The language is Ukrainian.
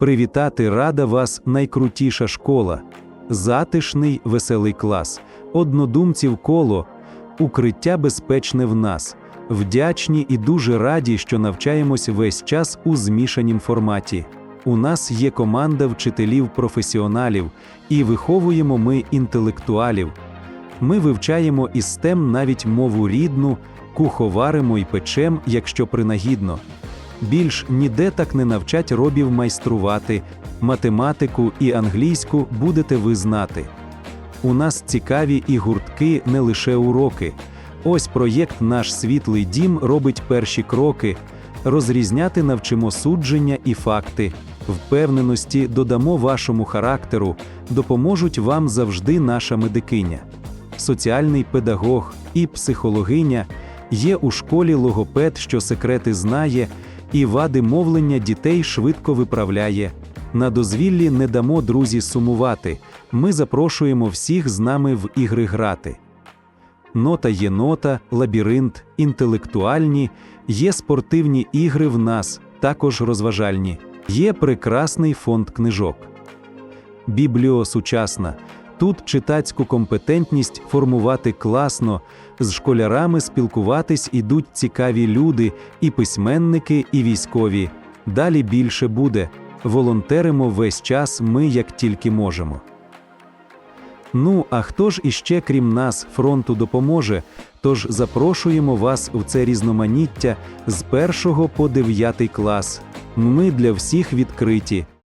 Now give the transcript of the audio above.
Привітати рада вас найкрутіша школа, затишний веселий клас, однодумців коло, укриття безпечне в нас. Вдячні і дуже раді, що навчаємось весь час у змішанім форматі. У нас є команда вчителів-професіоналів, і виховуємо ми інтелектуалів. Ми вивчаємо із тем навіть мову рідну, куховаримо і печем, якщо принагідно. Більш ніде так не навчать робів майструвати, математику і англійську будете ви знати. У нас цікаві і гуртки, не лише уроки. Ось проєкт Наш світлий дім робить перші кроки. Розрізняти навчимо судження і факти. Впевненості додамо вашому характеру, допоможуть вам завжди наша медикиня. Соціальний педагог і психологиня є у школі логопед, що секрети знає, і вади мовлення дітей швидко виправляє. На дозвіллі не дамо друзі сумувати. Ми запрошуємо всіх з нами в ігри грати. Нота є нота, лабіринт, інтелектуальні, є спортивні ігри в нас, також розважальні. Є прекрасний фонд книжок. Бібліо сучасна. Тут читацьку компетентність формувати класно, з школярами спілкуватись ідуть цікаві люди, і письменники, і військові. Далі більше буде. Волонтеримо весь час ми як тільки можемо. Ну, а хто ж іще, крім нас, фронту допоможе? Тож запрошуємо вас у це різноманіття з першого по дев'ятий клас. Ми для всіх відкриті.